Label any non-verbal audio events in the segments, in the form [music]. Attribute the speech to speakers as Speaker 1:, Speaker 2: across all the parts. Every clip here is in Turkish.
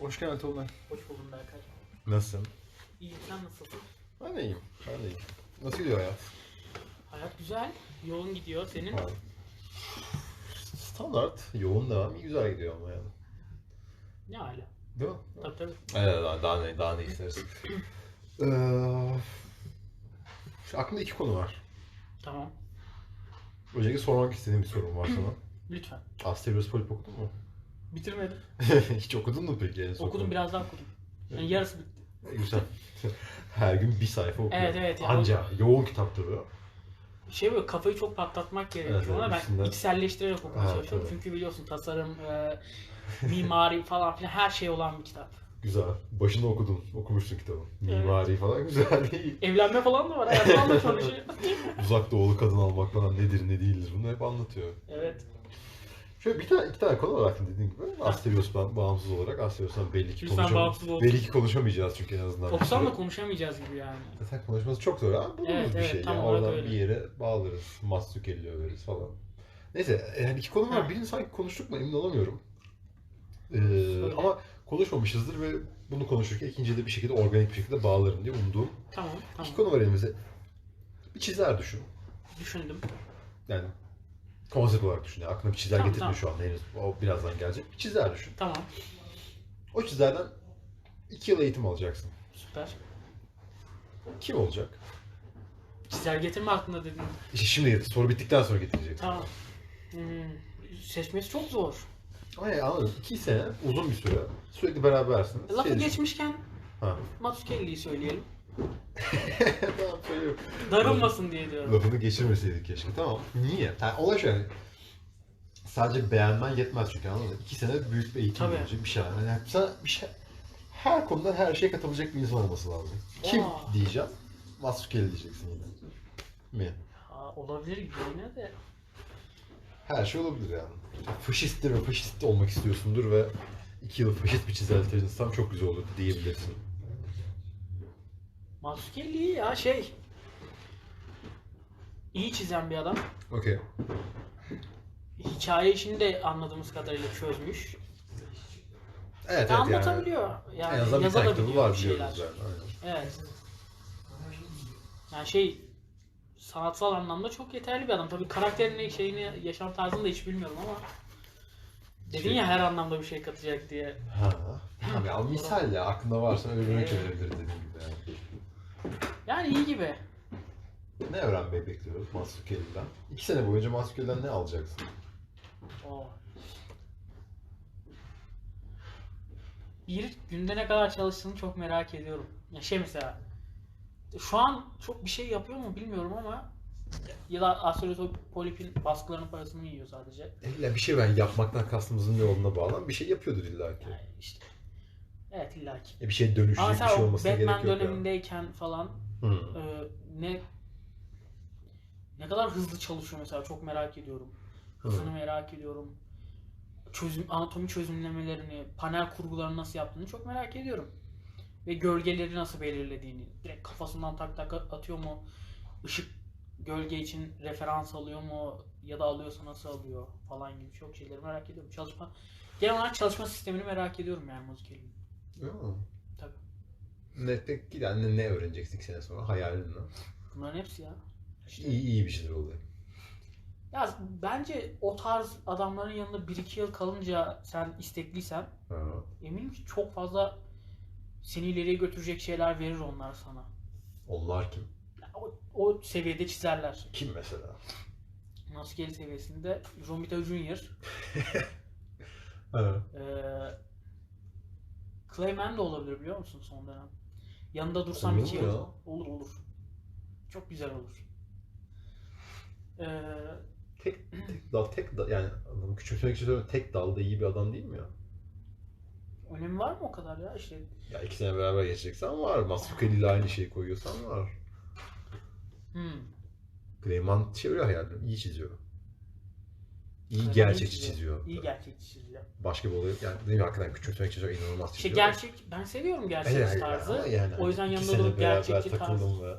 Speaker 1: Hoş geldin Tolunay.
Speaker 2: Hoş buldum Berkay.
Speaker 3: Nasılsın?
Speaker 2: İyi sen nasılsın?
Speaker 3: Ben de iyiyim. Ben de iyiyim. Nasıl gidiyor hayat?
Speaker 2: Hayat güzel, yoğun gidiyor. Senin?
Speaker 3: Standart, yoğun devam. iyi güzel gidiyor ama yani.
Speaker 2: Ne hala?
Speaker 3: Değil mi?
Speaker 2: Tabii tabii.
Speaker 3: Evet, daha, daha ne, daha ne isteriz? ee, şu aklımda iki konu var.
Speaker 2: Tamam.
Speaker 3: Öncelikle sormak istediğim bir sorum var sana.
Speaker 2: Lütfen.
Speaker 3: Asterios Polip okudun mu?
Speaker 2: Bitirmedim. [laughs]
Speaker 3: Hiç okudun mu peki? Son
Speaker 2: Okudum biraz daha okudum. Yani yarısı bitti.
Speaker 3: Güzel. [laughs] Her gün bir sayfa okuyorum.
Speaker 2: Evet, evet ya.
Speaker 3: Anca yoğun kitaptır o.
Speaker 2: Şey böyle kafayı çok patlatmak gerekiyor
Speaker 3: Evet, evet,
Speaker 2: ben
Speaker 3: üstünden-
Speaker 2: içselleştirerek okumaya
Speaker 3: Ha,
Speaker 2: çalışıyorum.
Speaker 3: tabii.
Speaker 2: Çünkü biliyorsun tasarım, e, [laughs] mimari falan filan her şey olan bir kitap.
Speaker 3: Güzel. Başında okudum. Okumuştun kitabı.
Speaker 2: Evet.
Speaker 3: Mimari falan güzel değil.
Speaker 2: Evlenme falan da var. Hayatı anlatıyor şey.
Speaker 3: Uzak doğulu kadın almak falan nedir ne değildir bunu hep anlatıyor.
Speaker 2: Evet.
Speaker 3: Şöyle bir tane iki tane konu var aklımda dediğim gibi. Asterios'tan bağımsız olarak Asterios'tan belli ki
Speaker 2: Lütfen
Speaker 3: konuşam-
Speaker 2: bağımsız ol.
Speaker 3: belli ki konuşamayacağız çünkü en azından. süre.
Speaker 2: konuşamayacağız gibi yani.
Speaker 3: Zaten konuşması çok zor ama buluruz
Speaker 2: Evet,
Speaker 3: bir
Speaker 2: evet,
Speaker 3: şey.
Speaker 2: tam
Speaker 3: yani.
Speaker 2: olarak
Speaker 3: Oradan
Speaker 2: öyle.
Speaker 3: bir yere bağlarız. Mastukeli överiz falan. Neyse yani iki konu var. Birini sanki konuştuk mu emin olamıyorum. Ee, ama konuşmamışızdır ve bunu konuşurken ikinciye de bir şekilde organik bir şekilde bağlarım diye umduğum
Speaker 2: Tamam, tamam.
Speaker 3: iki konu var elimizde. Bir çizer düşün.
Speaker 2: Düşündüm.
Speaker 3: Yani konsept olarak düşün. Yani aklına bir çizer
Speaker 2: Tamam,
Speaker 3: getirme
Speaker 2: tamam.
Speaker 3: şu anda henüz. O birazdan gelecek. Bir çizer düşün.
Speaker 2: Tamam.
Speaker 3: O çizerden iki yıl eğitim alacaksın.
Speaker 2: Süper.
Speaker 3: Kim olacak?
Speaker 2: Çizer getirme aklında dedim.
Speaker 3: İşte şimdi. Soru bittikten sonra getireceksin.
Speaker 2: Tamam. Hmm, seçmesi çok zor.
Speaker 3: Yani anladım. İki sene uzun bir süre. Sürekli berabersiniz.
Speaker 2: Lafı
Speaker 3: Şey
Speaker 2: geçmişken
Speaker 3: Ha.
Speaker 2: Matuskelli'yi söyleyelim.
Speaker 3: Söylüyorum.
Speaker 2: Darılmasın diye diyorum.
Speaker 3: Lafını geçirmeseydik keşke. Tamam. Niye? Yani olay şu yani. Sadece beğenmen yetmez çünkü anladın mı? İki sene büyük bir eğitim
Speaker 2: Tabii.
Speaker 3: verecek bir şey. Yani sen bir şey her konudan her şeye katabilecek bir insan olması lazım. Kim
Speaker 2: Aa.
Speaker 3: diyeceğim? Masukeli diyeceksin yine. Mi?
Speaker 2: Ha, olabilir yine de.
Speaker 3: Her şey olabilir yani. Faşisttir ve faşist olmak istiyorsundur ve iki yıl faşist bir çalışsam çok güzel olur diyebilirsin.
Speaker 2: Matuskelli ya şey. iyi çizen bir adam.
Speaker 3: Okey.
Speaker 2: Hikaye işini de anladığımız kadarıyla çözmüş.
Speaker 3: Evet
Speaker 2: Ve
Speaker 3: evet
Speaker 2: anlatabiliyor. Yani
Speaker 3: en azından bir
Speaker 2: yazabiliyor
Speaker 3: var biliyoruz yani. Aynen.
Speaker 2: Evet. Yani şey sanatsal anlamda çok yeterli bir adam. Tabii karakterini, şeyini, yaşam tarzını da hiç bilmiyorum ama dedin
Speaker 3: Şey-
Speaker 2: ya her anlamda bir şey katacak diye.
Speaker 3: Ha. Ya misal ya aklında varsa örnek verebilir dediğim gibi yani.
Speaker 2: İyi gibi.
Speaker 3: Ne öğrenmeyi bekliyoruz Masukeli'den? İki sene boyunca Masukeli'den ne alacaksın?
Speaker 2: O. Bir günde ne kadar çalıştığını çok merak ediyorum. Ya şey mesela şu an çok bir şey yapıyor mu bilmiyorum ama ya da Astrolopolip'in baskılarının parasını yiyor sadece.
Speaker 3: İlla bir şey ben yapmaktan kastımızın ne olduğuna bağlı bir şey yapıyordur illa ki.
Speaker 2: Yani işte evet illaki.
Speaker 3: E bir şey dönüşecek bir şey olmasına
Speaker 2: Batman
Speaker 3: gerek yok yani.
Speaker 2: dönemindeyken falan
Speaker 3: Hı.
Speaker 2: e, ne ne kadar hızlı çalışıyor mesela çok merak ediyorum. Hızını
Speaker 3: Hı.
Speaker 2: merak ediyorum. Çözüm anatomi çözümlemelerini, panel kurgularını nasıl yaptığını çok merak ediyorum. Ve gölgeleri nasıl belirlediğini, direkt kafasından tak tak atıyor mu? Işık gölge için referans alıyor mu ya da alıyorsa nasıl alıyor falan gibi çok şeyleri merak ediyorum. Çalışma genel olarak çalışma sistemini merak ediyorum yani Muzikeli'nin.
Speaker 3: Ya.
Speaker 2: Tabii.
Speaker 3: Ne, peki yani ne, ne öğreneceksin iki sene sonra hayalin ne?
Speaker 2: Bunların hepsi ya. İşte-
Speaker 3: İyi, iyi bir şeyler oluyor.
Speaker 2: Ya bence o tarz adamların yanında 1-2 yıl kalınca sen istekliysen
Speaker 3: Ha.
Speaker 2: eminim ki çok fazla seni ileriye götürecek şeyler verir onlar sana.
Speaker 3: Onlar kim?
Speaker 2: O, o seviyede çizerler.
Speaker 3: Kim mesela?
Speaker 2: Maskeli seviyesinde Romita Junior, [laughs]
Speaker 3: Ha.
Speaker 2: eee Clayman de olabilir biliyor musun son dönem? Yanında dursam
Speaker 3: Olur
Speaker 2: 2
Speaker 3: mu
Speaker 2: yıl.
Speaker 3: ya?
Speaker 2: Olur olur. Çok güzel olur. Eee
Speaker 3: Tek, tek dal, tek dal, yani küçümsemek için söylüyorum, tek dalda iyi bir adam değil mi ya?
Speaker 2: önemi var mı o kadar ya? İşte
Speaker 3: Ya iki sene beraber geçeceksen var. Masukeli ile aynı şeyi koyuyorsan var.
Speaker 2: hmm.
Speaker 3: Greyman çeviriyor hayalini. iyi çiziyor. İyi gerçekçi
Speaker 2: çiziyor. İyi gerçekçi çiziyor.
Speaker 3: Başka bir olay yok. Yani değil mi? Hakikaten küçümsemek için inanılmaz
Speaker 2: İşte
Speaker 3: çiziyor.
Speaker 2: gerçek, ben seviyorum gerçek
Speaker 3: evet,
Speaker 2: tarzı.
Speaker 3: yani
Speaker 2: o yüzden yanında
Speaker 3: beraber
Speaker 2: gerçekçi
Speaker 3: takıldım ve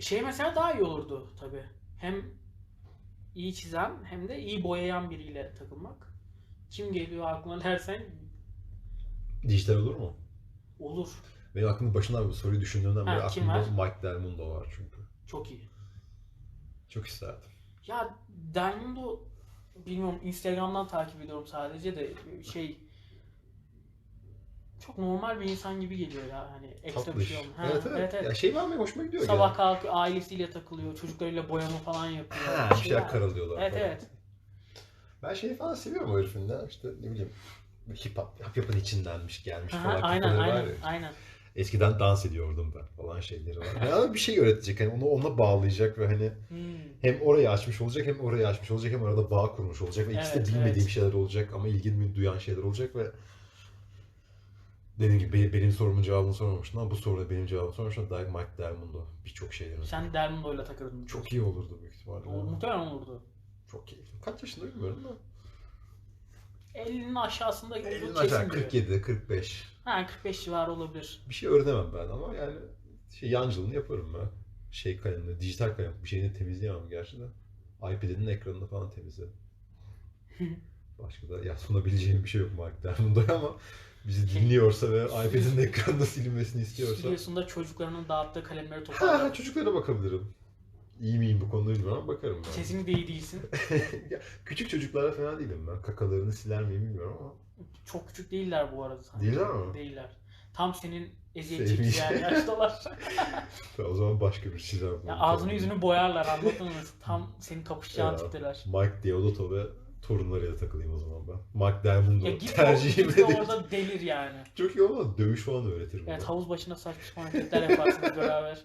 Speaker 2: Şey mesela daha iyi olurdu tabi. Hem iyi çizen hem de iyi boyayan biriyle takılmak. Kim geliyor aklına dersen
Speaker 3: Dijital olur mu?
Speaker 2: Olur.
Speaker 3: Benim aklımın başından bu soruyu düşündüğümden beri aklımda Mike Delmundo var çünkü.
Speaker 2: Çok iyi.
Speaker 3: Çok isterdim.
Speaker 2: Ya Diamond'u bilmiyorum Instagram'dan takip ediyorum sadece de şey çok normal bir insan gibi geliyor ya hani ekstra bir şey olmuyor. Ha,
Speaker 3: evet, evet Ya şey var mı hoşuma gidiyor.
Speaker 2: Sabah
Speaker 3: yani.
Speaker 2: kalkıyor ailesiyle takılıyor, çocuklarıyla boyama falan yapıyor.
Speaker 3: Ha, bir şeyler karalıyorlar
Speaker 2: Evet
Speaker 3: falan.
Speaker 2: evet.
Speaker 3: Ben şeyi falan seviyorum o herifin de. İşte ne bileyim hip hop, hip hop'un içindenmiş gelmiş
Speaker 2: Aha,
Speaker 3: falan.
Speaker 2: aynen aynen
Speaker 3: ya.
Speaker 2: aynen.
Speaker 3: Eskiden dans ediyordum da falan şeyleri var. Yani bir şey öğretecek. Hani onu ona bağlayacak ve hani
Speaker 2: Hmm.
Speaker 3: hem orayı açmış olacak hem orayı açmış olacak hem arada bağ kurmuş olacak ve ikisi
Speaker 2: Evet,
Speaker 3: de bilmediğim
Speaker 2: evet.
Speaker 3: şeyler olacak ama ilgimi duyan şeyler olacak ve dediğim gibi be- benim sorumun cevabını sormamıştın ama bu soruda benim cevabımı sormuştun. Direkt Mike Delmundo birçok şeylerin.
Speaker 2: Sen Dermundo'yla takırdın.
Speaker 3: çok iyi olurdu büyük ihtimalle.
Speaker 2: O, muhtemelen olurdu.
Speaker 3: Çok keyifli. Kaç yaşında bilmiyorum da.
Speaker 2: 50'nin aşağısında olduğu
Speaker 3: Elin
Speaker 2: kesin
Speaker 3: aşağı
Speaker 2: gibi.
Speaker 3: 47, 45.
Speaker 2: Ha 45 civarı olabilir.
Speaker 3: Bir şey öğrenemem ben ama yani şey yancılığını yaparım ben. Şey kalemle, dijital kalem bir şeyini temizleyemem gerçi de. iPad'in ekranını falan temizlerim. [laughs] Başka da ya sunabileceğim bir şey yok Mark Dermundo'ya ama bizi
Speaker 2: Şey-
Speaker 3: dinliyorsa ve iPad'in ekranında silinmesini istiyorsa.
Speaker 2: Stüdyosunda çocuklarının dağıttığı kalemleri
Speaker 3: Ha,
Speaker 2: toparlar.
Speaker 3: çocuklara bakabilirim. İyi miyim bu konuda bilmiyorum ama bakarım ben.
Speaker 2: Kesinlikle iyi değilsin. [laughs]
Speaker 3: ya, küçük çocuklara fena değilim ben. Kakalarını siler miyim bilmiyorum ama.
Speaker 2: Çok küçük değiller bu arada. sanki.
Speaker 3: Değiller mi?
Speaker 2: Değiller. Tam senin eziyet çekeceğin yaştalar. [laughs]
Speaker 3: O zaman başka bir çizer.
Speaker 2: ya ağzını yüzünü boyarlar anladın mı? Tam senin kapışacağın
Speaker 3: Ya.
Speaker 2: tipteler.
Speaker 3: Mike Deodato ve torunlarıyla takılayım o zaman ben. Mike Diamond'u tercihim
Speaker 2: de
Speaker 3: değil.
Speaker 2: orada delir yani.
Speaker 3: Çok iyi olmaz. Dövüş falan öğretirim.
Speaker 2: Evet havuz başında saçma sapan hareketler yaparsınız [laughs] beraber.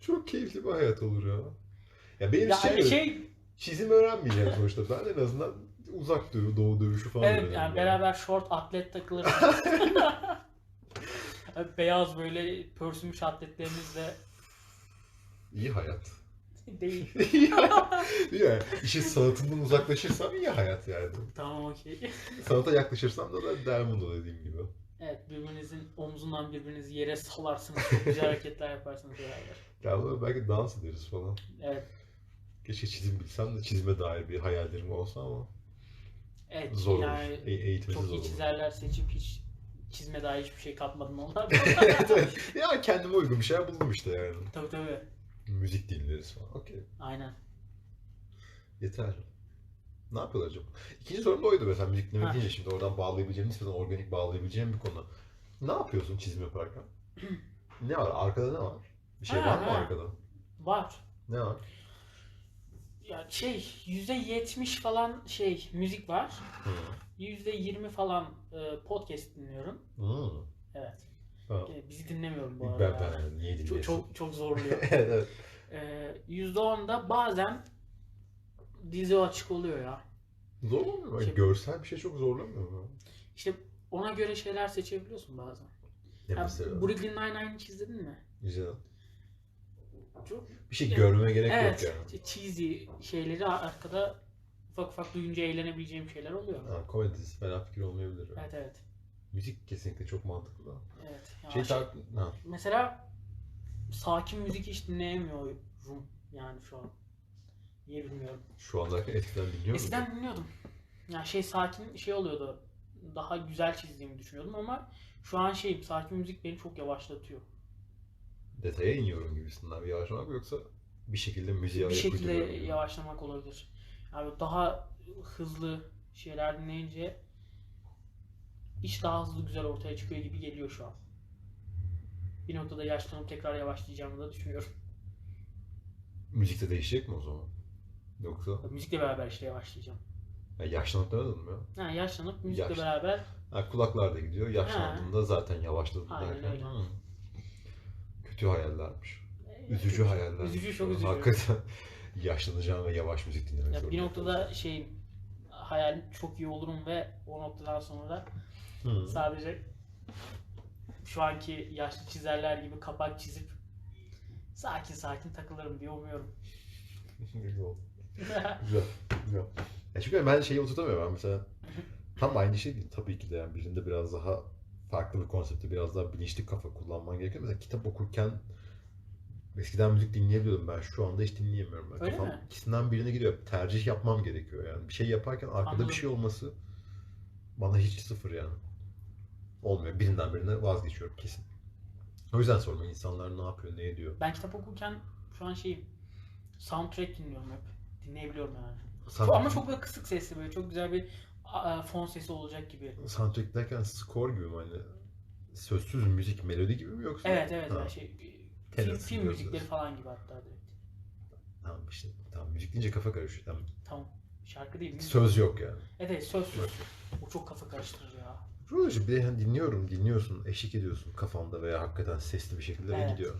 Speaker 3: Çok keyifli bir hayat olur ya. Ya benim
Speaker 2: Ya
Speaker 3: şey,
Speaker 2: hani şey
Speaker 3: çizim öğrenmeyeceğim sonuçta. Ben en azından uzak dövü, doğu dövüşü falan
Speaker 2: evet
Speaker 3: öğrenirim
Speaker 2: yani beraber short atlet takılırsınız. [laughs] Beyaz böyle pörsümüş atletlerinizle
Speaker 3: İyi hayat.
Speaker 2: değil. [laughs]
Speaker 3: İyi hayat. Yani işin sanatından uzaklaşırsam iyi hayat yani.
Speaker 2: tamam okey.
Speaker 3: Sanata yaklaşırsam da da Diamond'u dediğim gibi.
Speaker 2: Evet birbirinizin omzundan birbirinizi yere salarsınız. Çok güzel [laughs] hareketler yaparsınız beraber.
Speaker 3: Ya belki dans ederiz falan.
Speaker 2: Evet.
Speaker 3: Keşke çizim bilsem de çizime dair bir hayallerim olsa ama
Speaker 2: Evet
Speaker 3: zor
Speaker 2: yani
Speaker 3: olur. E-
Speaker 2: çok iyi
Speaker 3: olur.
Speaker 2: çizerler seçip hiç çizme dair hiçbir şey katmadın onlar. [laughs]
Speaker 3: evet, [laughs] evet. Ya kendime uygun bir şeyler buldum işte yani.
Speaker 2: tabii tabii.
Speaker 3: Müzik dinleriz falan. Okey.
Speaker 2: Aynen.
Speaker 3: Yeter. Ne yapıyorlar acaba? İkinci sorum da oydu mesela müzik dinlemek deyince şimdi oradan bağlayabileceğim, nispeten organik bağlayabileceğim bir konu. Ne yapıyorsun çizim yaparken? [clears throat] ne var? Arkada ne var? Bir şey
Speaker 2: Ha,
Speaker 3: var mı
Speaker 2: ha.
Speaker 3: arkada?
Speaker 2: Var.
Speaker 3: Ne var?
Speaker 2: Ya şey yüzde yetmiş falan şey müzik var. Yüzde yirmi falan e, podcast dinliyorum.
Speaker 3: Hı.
Speaker 2: Evet.
Speaker 3: Ha.
Speaker 2: E, bizi dinlemiyorum bu
Speaker 3: Ben,
Speaker 2: arada.
Speaker 3: ben,
Speaker 2: yani.
Speaker 3: niye
Speaker 2: Çok,
Speaker 3: dinliyorsun?
Speaker 2: çok, çok zorluyor. [laughs]
Speaker 3: evet.
Speaker 2: E, Yüzde on da bazen dizi açık oluyor ya.
Speaker 3: Zor mu?
Speaker 2: Şey-
Speaker 3: Görsel bir şey çok zorlamıyor mu?
Speaker 2: İşte ona göre şeyler seçebiliyorsun bazen.
Speaker 3: Ne
Speaker 2: Ya,
Speaker 3: mesela?
Speaker 2: Brooklyn Nine-Nine'ı izledin mi?
Speaker 3: Güzel.
Speaker 2: Çok
Speaker 3: Bir şey görmeme gerek
Speaker 2: evet,
Speaker 3: yok yani.
Speaker 2: cheesy şeyleri arkada ufak ufak duyunca eğlenebileceğim şeyler oluyor.
Speaker 3: Ha, komedi dizisi fena fikir olmayabilir.
Speaker 2: Evet evet.
Speaker 3: Müzik kesinlikle çok mantıklı.
Speaker 2: Evet. Ya
Speaker 3: Şey
Speaker 2: şey-
Speaker 3: ha.
Speaker 2: mesela sakin müzik hiç dinleyemiyorum yani şu an. Niye bilmiyorum.
Speaker 3: Şu anda eskiden dinliyor musun?
Speaker 2: Eskiden dinliyordum. Yani şey sakin şey oluyordu. Daha güzel çizdiğimi düşünüyordum ama şu an şeyim sakin müzik beni çok yavaşlatıyor.
Speaker 3: Detaya iniyorum gibisinden bir yavaşlamak yoksa bir şekilde müziğe
Speaker 2: bir
Speaker 3: ayak
Speaker 2: şekilde
Speaker 3: uyduruyorum
Speaker 2: yavaşlamak olabilir. Yani daha hızlı şeyler dinleyince iş daha hızlı güzel ortaya çıkıyor gibi geliyor şu an. Bir noktada yaşlanıp tekrar yavaşlayacağımı da düşünüyorum.
Speaker 3: Müzikte değişecek mi o zaman? Yoksa
Speaker 2: Müzikle beraber işte yavaşlayacağım.
Speaker 3: ya yaşlanıp demedin mi?
Speaker 2: Ha, yaşlanıp müzikle
Speaker 3: Yaş-
Speaker 2: beraber
Speaker 3: Ha, kulaklar da gidiyor. Yaşlandığında zaten yavaşladın
Speaker 2: Aynen
Speaker 3: derken.
Speaker 2: öyle.
Speaker 3: Hı. Kötü hayallermiş. Üzücü hayaller.
Speaker 2: Üzücü, çok üzücü.
Speaker 3: Hakikaten [laughs] yaşlanacağım ve yavaş müzik dinlemek
Speaker 2: Ya bir noktada şey hayal çok iyi olurum ve o noktadan sonra
Speaker 3: Hı.
Speaker 2: sadece şu anki yaşlı çizerler gibi kapak çizip sakin sakin takılırım diye umuyorum. [laughs]
Speaker 3: Güzel. [laughs] Güzel. Güzel. Ya çünkü ben şeyi oturtamıyorum ben mesela tam aynı şey değil tabii ki de yani birinde biraz daha farklı bir konsepte biraz daha bilinçli kafa kullanman gerekiyor. Mesela kitap okurken eskiden müzik dinleyebiliyordum ben şu anda hiç dinleyemiyorum. Ben
Speaker 2: Öyle
Speaker 3: Kafam
Speaker 2: mi?
Speaker 3: ikisinden birine gidiyor. Tercih yapmam gerekiyor yani. Bir şey yaparken arkada
Speaker 2: Anladım.
Speaker 3: bir şey olması bana hiç sıfır yani. Olmuyor. Birinden birine vazgeçiyorum kesin. O yüzden sorma insanlar ne yapıyor, ne ediyor.
Speaker 2: Ben kitap okurken şu an şeyim soundtrack dinliyorum hep. Dinleyebiliyorum yani.
Speaker 3: Sound-
Speaker 2: Çok- ama çok böyle kısık sesli böyle çok güzel bir fon sesi olacak gibi.
Speaker 3: Soundtrack derken score gibi mi hani? Sözsüz müzik, melodi gibi mi yoksa?
Speaker 2: Evet evet
Speaker 3: Ha,
Speaker 2: yani şey film, film müzikleri falan gibi hatta direkt.
Speaker 3: Tamam işte. Tamam müzik deyince kafa karışıyor. Tamam.
Speaker 2: Tamam. Şarkı değil mi?
Speaker 3: Söz yok yani.
Speaker 2: Evet evet sözsüz. O çok kafa karıştırıcı ya.
Speaker 3: İşte bir de hani dinliyorum, dinliyorsun, eşlik ediyorsun kafanda veya hakikaten sesli bir şekilde ve
Speaker 2: Evet.
Speaker 3: gidiyor.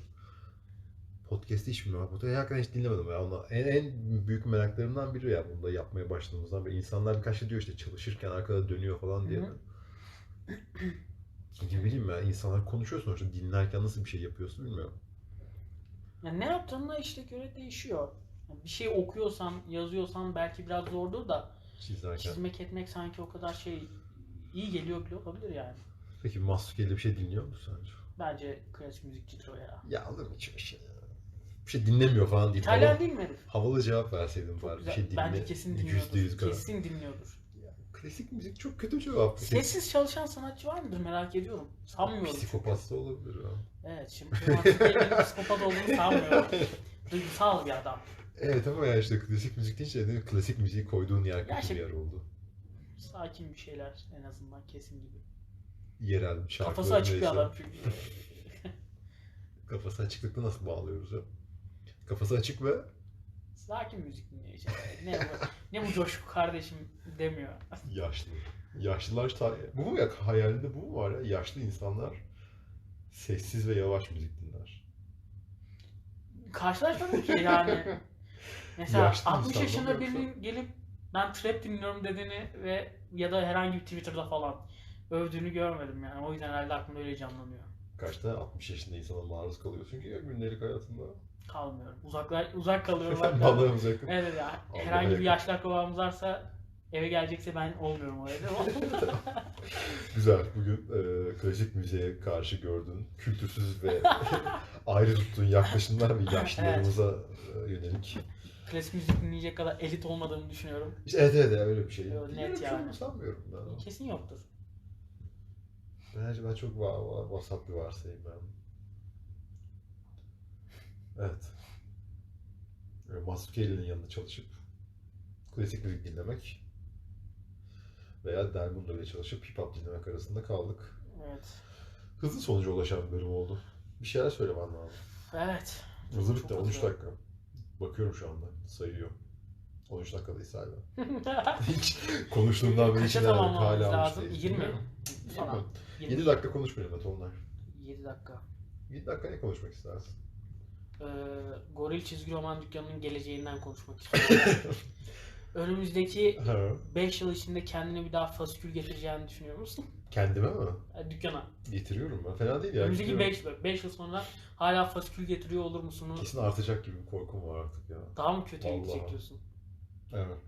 Speaker 3: Podcast'i hiç bilmiyorum. Podcast'i hakikaten hiç dinlemedim ya. Ona, en, en büyük meraklarımdan biri ya bunu da yapmaya başladığımızdan beri. İnsanlar birkaç şey diyor işte çalışırken arkada dönüyor falan diye.
Speaker 2: Hı
Speaker 3: Ne bileyim ya insanlar konuşuyor sonuçta dinlerken nasıl bir şey yapıyorsun bilmiyorum.
Speaker 2: Yani ne yaptığınla işte göre değişiyor. Bir şey okuyorsan, yazıyorsan belki biraz zordur da
Speaker 3: Çizerken.
Speaker 2: çizmek etmek sanki o kadar şey iyi geliyor bile olabilir yani.
Speaker 3: Peki Masuke'yle bir şey dinliyor musun sence?
Speaker 2: Bence klasik müzikçidir o ya.
Speaker 3: Ya olur mu hiç bir şey ya? Bir şey dinlemiyor falan değil.
Speaker 2: İtalyan
Speaker 3: Havalı,
Speaker 2: değil mi
Speaker 3: havalı cevap verseydin
Speaker 2: Çok
Speaker 3: bari. Bir şey dinle.
Speaker 2: Bence kesin dinliyordur.
Speaker 3: yüz garanti.
Speaker 2: Kesin dinliyordur.
Speaker 3: Ya, klasik müzik çok kötü cevap.
Speaker 2: Sessiz çalışan sanatçı var mıdır merak ediyorum. Sanmıyorum.
Speaker 3: Psikopat da olabilir ya.
Speaker 2: Evet şimdi psikopat olduğunu sanmıyorum. [laughs] Duygusal bir adam.
Speaker 3: Evet ama ya işte klasik müzik deyince de klasik müziği koyduğun yer kötü
Speaker 2: Gerçi-
Speaker 3: bir yer oldu.
Speaker 2: Sakin bir şeyler en azından kesin gibi.
Speaker 3: Yerel şarkılar
Speaker 2: Kafası açık bir adam çünkü. [laughs]
Speaker 3: Kafası açıklıkla nasıl bağlıyoruz ya? Kafası açık ve
Speaker 2: Sakin müzik dinliyor işte. Ne bu, ne bu coşku kardeşim demiyor.
Speaker 3: yaşlı. Yaşlılar ta- bu mu ya hayalinde bu mu var ya? Yaşlı insanlar sessiz ve yavaş müzik dinler.
Speaker 2: Karşılaşmadım ki yani. Mesela
Speaker 3: Yaşlı
Speaker 2: 60
Speaker 3: insandan
Speaker 2: yaşında
Speaker 3: yoksa?
Speaker 2: birinin gelip ben trap dinliyorum dediğini ve ya da herhangi bir Twitter'da falan övdüğünü görmedim yani. O yüzden herhalde aklımda öyle canlanıyor.
Speaker 3: Kaçta 60 yaşında insana maruz kalıyorsun ki ya gündelik hayatında.
Speaker 2: Kalmıyorum. Uzaklar, uzak kalıyorum. [laughs]
Speaker 3: Balığımız yakın.
Speaker 2: Evet ya.
Speaker 3: Allah
Speaker 2: Herhangi bir
Speaker 3: yakın.
Speaker 2: yaşlı akrabamız varsa eve gelecekse ben olmuyorum o evde. [laughs]
Speaker 3: Güzel. Bugün e, klasik müziğe karşı gördüğün kültürsüz ve [laughs] ayrı tuttuğun yaklaşımlar ve yaşlılarımıza e, yönelik.
Speaker 2: Klasik müzik dinleyecek kadar elit olmadığımı düşünüyorum.
Speaker 3: İşte evet evet öyle bir şey.
Speaker 2: Yo,
Speaker 3: Öyle
Speaker 2: net
Speaker 3: bir şey
Speaker 2: yani.
Speaker 3: olduğunu sanmıyorum ben.
Speaker 2: Kesin yoktur.
Speaker 3: Bence ben çok va va vasat bir varsayım ben. Evet. Böyle Masukeli'nin yanında çalışıp klasik müzik dinlemek veya Delmundo ile çalışıp hip hop dinlemek arasında kaldık.
Speaker 2: Evet.
Speaker 3: Hızlı sonuca ulaşan bir bölüm oldu. Bir şeyler söylemen lazım.
Speaker 2: Evet.
Speaker 3: Hızlı
Speaker 2: Çok
Speaker 3: bitti.
Speaker 2: hızlı.
Speaker 3: 13 dakika. Bakıyorum şu anda. Sayıyor. 13 dakikadayız hala. [laughs] Hiç konuştuğumdan beri
Speaker 2: Kaça
Speaker 3: ilerlemedik.
Speaker 2: tamamlamamız
Speaker 3: Hala
Speaker 2: lazım?
Speaker 3: 13'teyiz.
Speaker 2: 20
Speaker 3: Bilmiyorum.
Speaker 2: falan.
Speaker 3: 7 dakika konuşmayalım hadi onlar.
Speaker 2: 7 dakika.
Speaker 3: 7 dakika ne konuşmak istersin?
Speaker 2: Ee, Goril çizgi roman dükkanının geleceğinden konuşmak istiyorum. [laughs] Önümüzdeki
Speaker 3: Ha.
Speaker 2: 5 yıl içinde kendine bir daha fasikül getireceğini düşünüyor musun?
Speaker 3: Kendime mi?
Speaker 2: Yani dükkana.
Speaker 3: Getiriyorum ben. Fena değil ya.
Speaker 2: Önümüzdeki
Speaker 3: getiriyorum.
Speaker 2: 5 5 yıl sonra hala fasikül getiriyor olur musun?
Speaker 3: Kesin artacak gibi bir korkum var artık ya.
Speaker 2: Daha mı kötüye
Speaker 3: Vallahi.
Speaker 2: gidecek diyorsun?
Speaker 3: Evet.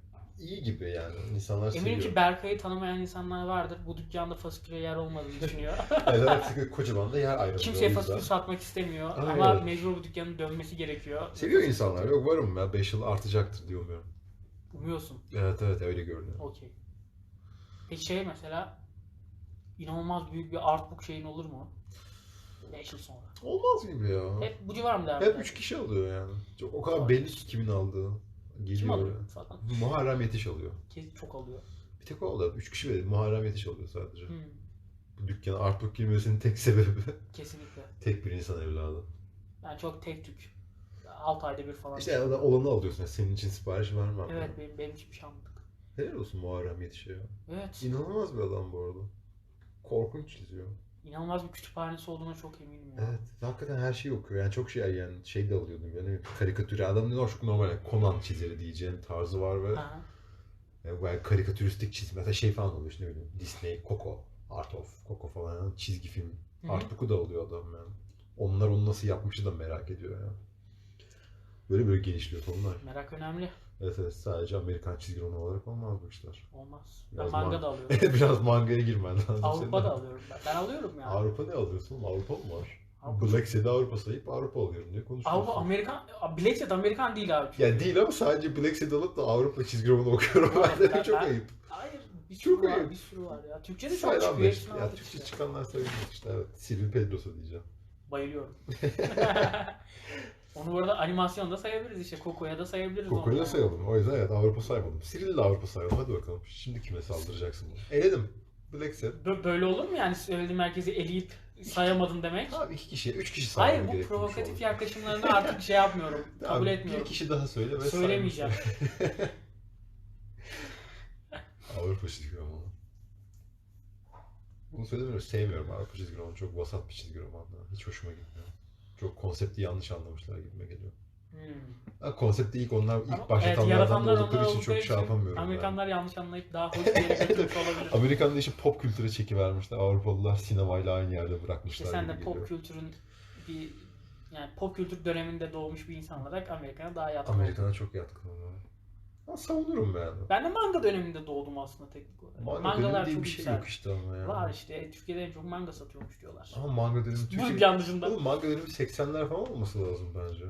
Speaker 3: İyi gibi yani. İnsanlar
Speaker 2: Eminim
Speaker 3: seviyor.
Speaker 2: ki Berkay'ı tanımayan insanlar vardır. Bu dükkanda fasiküle yer olmadığını düşünüyor. [laughs]
Speaker 3: Evet, artık kocaman da yer ayrılıyor.
Speaker 2: Kimseye fasikül satmak istemiyor
Speaker 3: Aynen.
Speaker 2: ama mecbur bu dükkanın dönmesi gerekiyor.
Speaker 3: Seviyor insanlar. Yok varım ya. 5 yıl artacaktır diye umuyorum.
Speaker 2: Umuyorsun.
Speaker 3: Evet evet öyle görünüyor.
Speaker 2: Okey. Peki şey mesela inanılmaz büyük bir artbook şeyin olur mu? 5 yıl sonra.
Speaker 3: Olmaz gibi ya.
Speaker 2: Hep bu civar mı devam
Speaker 3: Hep
Speaker 2: eder?
Speaker 3: 3 kişi alıyor yani. Çok, o kadar belli ki kimin aldığı.
Speaker 2: Alıyor
Speaker 3: öyle.
Speaker 2: falan?
Speaker 3: Muharrem Yetiş alıyor.
Speaker 2: Kes- Çok alıyor.
Speaker 3: Bir tek o da. 3 kişi ve Muharrem Yetiş alıyor sadece.
Speaker 2: Hmm,
Speaker 3: Bu dükkana Artuk girmesinin tek sebebi [laughs]
Speaker 2: kesinlikle.
Speaker 3: tek bir insan evladı.
Speaker 2: Ben çok tek tük. 6 ayda bir falan.
Speaker 3: İşte yani olanı alıyorsun. Yani senin için sipariş vermem.
Speaker 2: Evet benim, benim için bir şey anladık.
Speaker 3: Helal olsun Muharrem Yetiş'e ya.
Speaker 2: Evet.
Speaker 3: İnanılmaz bir adam bu arada. Korkunç çiziyor.
Speaker 2: İnanılmaz bir kütüphanesi olduğuna çok eminim ya.
Speaker 3: Evet. Hakikaten her şeyi okuyor. Yani çok şey yani şey de alıyordum yani karikatür. Adam ne çok normal yani Conan çizeri diyeceğin tarzı var ve
Speaker 2: Aha.
Speaker 3: yani böyle karikatüristik çizim. Mesela şey falan oluyor işte ne bileyim Disney, Coco, Art of Coco falan yani çizgi film.
Speaker 2: Hı hı.
Speaker 3: Artbook'u da alıyor adam yani. Onlar onu nasıl yapmışı da merak ediyor ya. Böyle böyle genişliyor tonlar.
Speaker 2: Merak önemli.
Speaker 3: Evet evet sadece Amerikan çizgi roman olarak olmaz bu işler.
Speaker 2: Olmaz.
Speaker 3: Biraz
Speaker 2: ben manga
Speaker 3: man-
Speaker 2: da alıyorum. [laughs]
Speaker 3: Biraz mangaya girmen lazım.
Speaker 2: Avrupa'da
Speaker 3: senin.
Speaker 2: alıyorum ben. Ben alıyorum yani.
Speaker 3: Avrupa ne alıyorsun? oğlum? Avrupa mı var?
Speaker 2: Avrupa-
Speaker 3: Black Sabbath Avrupa sayıp Avrupa alıyorum diye konuşuyorsun.
Speaker 2: Avrupa Amerikan Black Sabbath Amerikan değil abi. çünkü.
Speaker 3: Ya değil ama sadece Black Sabbath alıp da Avrupa çizgi romanı okuyorum ben de [laughs]
Speaker 2: Ben-
Speaker 3: çok
Speaker 2: ben-
Speaker 3: ayıp.
Speaker 2: Hayır Bir sürü
Speaker 3: Çok
Speaker 2: var,
Speaker 3: ayıp.
Speaker 2: bir sürü var ya. Türkçe de çok
Speaker 3: Sayılan
Speaker 2: çıkıyor.
Speaker 3: beş.
Speaker 2: Hepsini
Speaker 3: Ya
Speaker 2: aldık
Speaker 3: Türkçe
Speaker 2: işte.
Speaker 3: çıkanlar sayılmaz işte evet. Silvio Pedrosa diyeceğim.
Speaker 2: Bayılıyorum. [laughs] Onu bu arada animasyonda sayabiliriz işte. Coco'ya da sayabiliriz.
Speaker 3: Koko'yu
Speaker 2: onu
Speaker 3: da sayalım. O yüzden evet Avrupa saymadım. Cyril'i de Avrupa sayalım. Hadi bakalım. Şimdi kime saldıracaksın? Eledim. Black.
Speaker 2: Bö- Böyle olur mu yani söylediğim herkesi eleyip sayamadın demek?
Speaker 3: Abi iki kişi, üç kişi saymam
Speaker 2: Hayır bu provokatif
Speaker 3: oldu.
Speaker 2: yaklaşımlarını artık şey yapmıyorum. [laughs] Kabul etmiyorum.
Speaker 3: Bir kişi daha söyle ve
Speaker 2: Söylemeyeceğim. [laughs]
Speaker 3: Avrupa çizgi romanı. Bunu söylemiyorum. Sevmiyorum Avrupa çizgi romanı. Çok vasat bir çizgi roman. Hiç hoşuma gitmiyor. Çok konsepti yanlış anlamışlar gibime geliyor.
Speaker 2: Hmm.
Speaker 3: Konsepti ilk onlar ilk
Speaker 2: Ama
Speaker 3: başlatanlardan
Speaker 2: yaratanlar
Speaker 3: oldukları için çok şey yapamıyorum.
Speaker 2: Amerikanlar yanlış anlayıp daha hoş bir yere [laughs] götürmüş olabilir.
Speaker 3: Amerikan'da işi pop kültüre çekivermişler. Avrupalılar sinemayla aynı yerde
Speaker 2: İşte
Speaker 3: bırakmışlar
Speaker 2: sen
Speaker 3: gibi
Speaker 2: de pop
Speaker 3: geliyor.
Speaker 2: kültürün bir yani pop kültür döneminde doğmuş bir insan olarak Amerika'ya daha yatkın.
Speaker 3: Amerikan'a çok yatkınım ben. Savunurum yani.
Speaker 2: Ben de manga döneminde doğdum aslında teknik olarak.
Speaker 3: Manga
Speaker 2: Mangalar çok
Speaker 3: bir şey
Speaker 2: güzel.
Speaker 3: yok işte ama yani.
Speaker 2: Var işte Türkiye'de en çok manga satıyormuş diyorlar.
Speaker 3: Ama manga dönemi
Speaker 2: Bu
Speaker 3: Türkiye...
Speaker 2: bir yan dışında.
Speaker 3: Oğlum manga dönemi 80'ler falan olması lazım bence.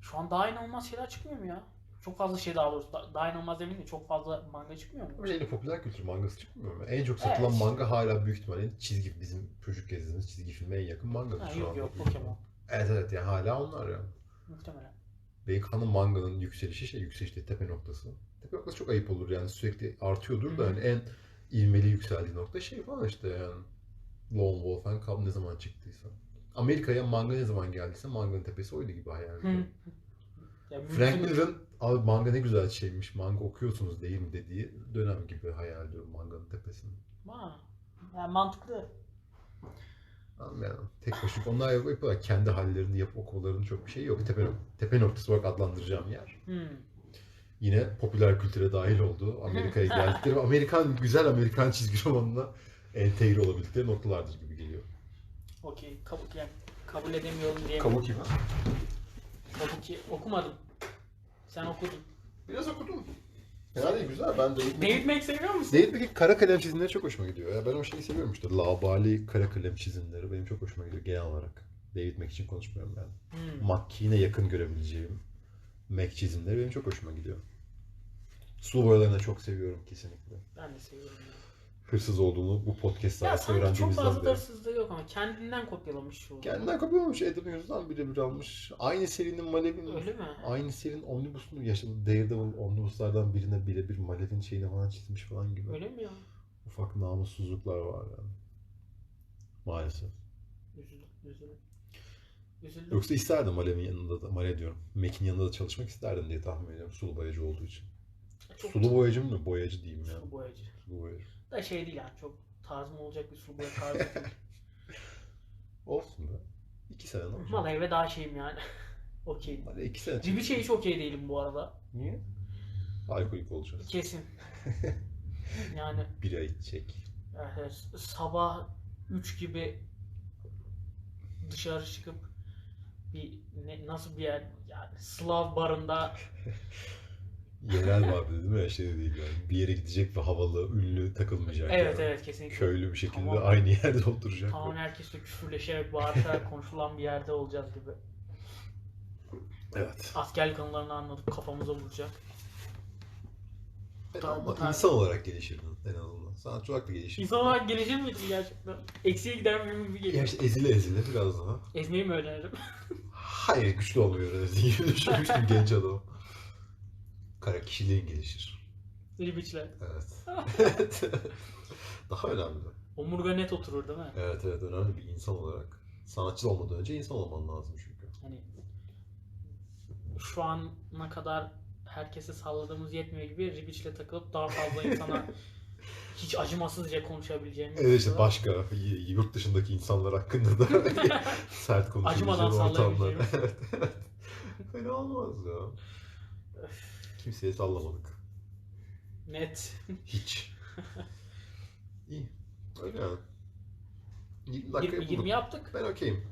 Speaker 2: Şu an daha inanılmaz şeyler çıkmıyor mu ya? Çok fazla şey daha doğrusu. da- Daha inanılmaz demeyeyim de çok fazla manga çıkmıyor mu?
Speaker 3: Ama yine popüler kültür mangası çıkmıyor mu? En çok satılan
Speaker 2: Evet.
Speaker 3: manga hala büyük ihtimalle çizgi bizim çocuk gezdiğimiz çizgi filme en yakın manga.
Speaker 2: Ha, yok yok Pokemon.
Speaker 3: Evet evet yani hala onlar yani.
Speaker 2: Muhtemelen.
Speaker 3: Beykan'ın manganın yükselişi şey yükselişte tepe noktası. Tepe noktası çok ayıp olur yani sürekli artıyordur da hani en ilmeli yükseldiği nokta şey falan işte yani. Lone Wolf and Cub ne zaman çıktıysa. Amerika'ya manga ne zaman geldiyse manganın tepesi oydu gibi hayal ediyorum. Frank Miller'ın abi manga ne güzel şeymiş, manga okuyorsunuz değil mi dediği dönem gibi hayal ediyorum manganın tepesini.
Speaker 2: Ha. Yani mantıklı.
Speaker 3: Yani tek başına onlar yap- yapıyorlar. Kendi hallerini yapıp okumalarının çok bir şey yok. Tepe, tepe noktası olarak adlandıracağım yer.
Speaker 2: Hmm.
Speaker 3: Yine popüler kültüre dahil oldu. Amerika'ya [laughs] geldikleri ve Amerikan, güzel Amerikan çizgi romanına entegre olabildikleri noktalardır gibi geliyor.
Speaker 2: Okey. Kabul, yani kabul edemiyorum diye.
Speaker 3: Kabuki mi?
Speaker 2: Kabuki okumadım. Sen okudun.
Speaker 3: Biraz okudum. Değil, güzel. Ben David
Speaker 2: David Mack seviyor musun?
Speaker 3: David Mack'in kara kalem çizimleri çok hoşuma gidiyor. Ya ben o şeyi seviyorum işte. Labali kara kalem çizimleri benim çok hoşuma gidiyor genel olarak. David Mack için konuşmuyorum ben.
Speaker 2: Hmm.
Speaker 3: McKean'e yakın görebileceğim Mac çizimleri benim çok hoşuma gidiyor. Sulu boyalarını da çok seviyorum kesinlikle.
Speaker 2: Ben de seviyorum.
Speaker 3: Hırsız olduğunu bu podcast sayesinde
Speaker 2: sanki çok
Speaker 3: öğrendiğimizden
Speaker 2: fazla da
Speaker 3: beri.
Speaker 2: hırsızlığı yok ama kendinden kopyalamış şu.
Speaker 3: Kendinden kopyalamış Adam Hughes birebir almış. Aynı serinin Malevin,
Speaker 2: Öyle mi?
Speaker 3: aynı serinin omnibusunu yaşadı. Daredevil omnibuslardan birine birebir Malevin şeyini falan çizmiş falan gibi.
Speaker 2: Öyle mi ya?
Speaker 3: Ufak namussuzluklar var yani. Maalesef.
Speaker 2: Üzüldüm. Üzüldüm. Üzüldüm.
Speaker 3: Yoksa isterdim Malevin yanında da, Malev diyorum. Mac'in yanında da çalışmak isterdim diye tahmin ediyorum. Sulu boyacı olduğu için.
Speaker 2: Çok
Speaker 3: Sulu boyacı mı? Boyacı diyeyim ya.
Speaker 2: Sulu boyacı.
Speaker 3: Sulu boyacı.
Speaker 2: Da şey değil yani çok tarzım olacak bir sulu tarzı değil. [laughs]
Speaker 3: Olsun be. İki sene ne olacak?
Speaker 2: Mal eve daha şeyim yani. [laughs] Okey.
Speaker 3: Hadi iki sene.
Speaker 2: Cibi şey hiç okey değilim bu arada.
Speaker 3: Niye? Alkolik olacağız.
Speaker 2: Kesin. [laughs] Yani
Speaker 3: Bira içecek.
Speaker 2: evet, sabah 3 gibi dışarı çıkıp bir ne, nasıl bir yer yani Slav barında
Speaker 3: Yerel var değil mi? Şey de değil yani. Bir yere gidecek ve havalı, ünlü takılmayacak.
Speaker 2: evet
Speaker 3: yani.
Speaker 2: evet kesinlikle
Speaker 3: Köylü bir şekilde
Speaker 2: Tamam.
Speaker 3: aynı yerde oturacak.
Speaker 2: tamamen herkesle küfürleşerek bağırışarak [laughs] konuşulan bir yerde olacağız gibi.
Speaker 3: Evet.
Speaker 2: Askerlik anılarını anladık kafamıza vuracak.
Speaker 3: Ben
Speaker 2: Tamam,
Speaker 3: ama
Speaker 2: tamam.
Speaker 3: insan olarak gelişirdin en azından. Sanatçı olarak da gelişirdin.
Speaker 2: İnsan olarak gelişir miydin gerçekten? Eksiye giden bir gibi geliyor.
Speaker 3: işte ezile ezile biraz daha.
Speaker 2: Ezmeyi mi öğrenirim?
Speaker 3: Hayır güçlü olmuyor öğrendiği gibi düşünmüştüm [laughs] genç adam. Kara kişiliğin gelişir.
Speaker 2: Ribiçler.
Speaker 3: Evet. [laughs] [laughs] daha önemli.
Speaker 2: Omurga net oturur değil mi?
Speaker 3: Evet evet önemli bir insan olarak. Sanatçı olmadan önce insan olman lazım çünkü.
Speaker 2: Hani şu ana kadar herkese salladığımız yetmiyor gibi Ribiç'le takılıp daha fazla insana [laughs] hiç acımasızca konuşabileceğimiz.
Speaker 3: Evet işte başka yurt dışındaki insanlar hakkında da sert
Speaker 2: Acımadan
Speaker 3: konuşabileceğim ortamlar.
Speaker 2: sallayabileceğimiz.
Speaker 3: evet, evet. Fena olmaz ya. Kimseye sallamadık.
Speaker 2: Net.
Speaker 3: Hiç. [laughs] İyi. Öyle yani. 20 dakika
Speaker 2: 20, 20
Speaker 3: bulduk.
Speaker 2: yaptık.
Speaker 3: Ben okeyim.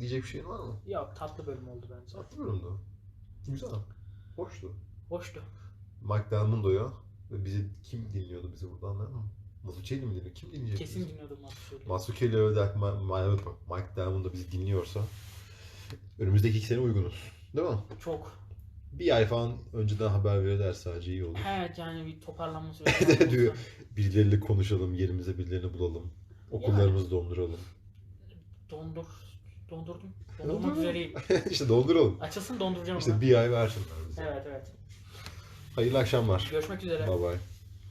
Speaker 3: Diyecek bir şeyin var mı?
Speaker 2: Yok tatlı bölüm oldu bence.
Speaker 3: Tatlı bölümdü. Güzel. Hoştu.
Speaker 2: Hoştu.
Speaker 3: Mike Delmondo'ya ve bizi kim dinliyordu bizi buradan değil mi? Masucci mi dinliyor? Kim dinleyecek
Speaker 2: Kesin
Speaker 3: bizi?
Speaker 2: dinliyordum maçı şöyle.
Speaker 3: Masuke ile Ödak, Ma- Ma- Mike Delmondo bizi dinliyorsa önümüzdeki iki sene uygunuz. Değil mi?
Speaker 2: Çok.
Speaker 3: Bir ay falan önceden haber verirler sadece iyi olur.
Speaker 2: Evet yani bir toparlanma süreci. [laughs]
Speaker 3: Diyor. Birileriyle konuşalım, yerimize birilerini bulalım. Okullarımızı donduralım.
Speaker 2: Dondur. Dondurdum. Dondurmak
Speaker 3: Dondurma.
Speaker 2: üzereyim. [laughs]
Speaker 3: işte donduralım.
Speaker 2: Açılsın donduracağım
Speaker 3: İşte
Speaker 2: onu.
Speaker 3: bir ay versinler bize.
Speaker 2: Evet evet.
Speaker 3: Hayırlı akşamlar.
Speaker 2: Görüşmek üzere.
Speaker 3: Bye bye.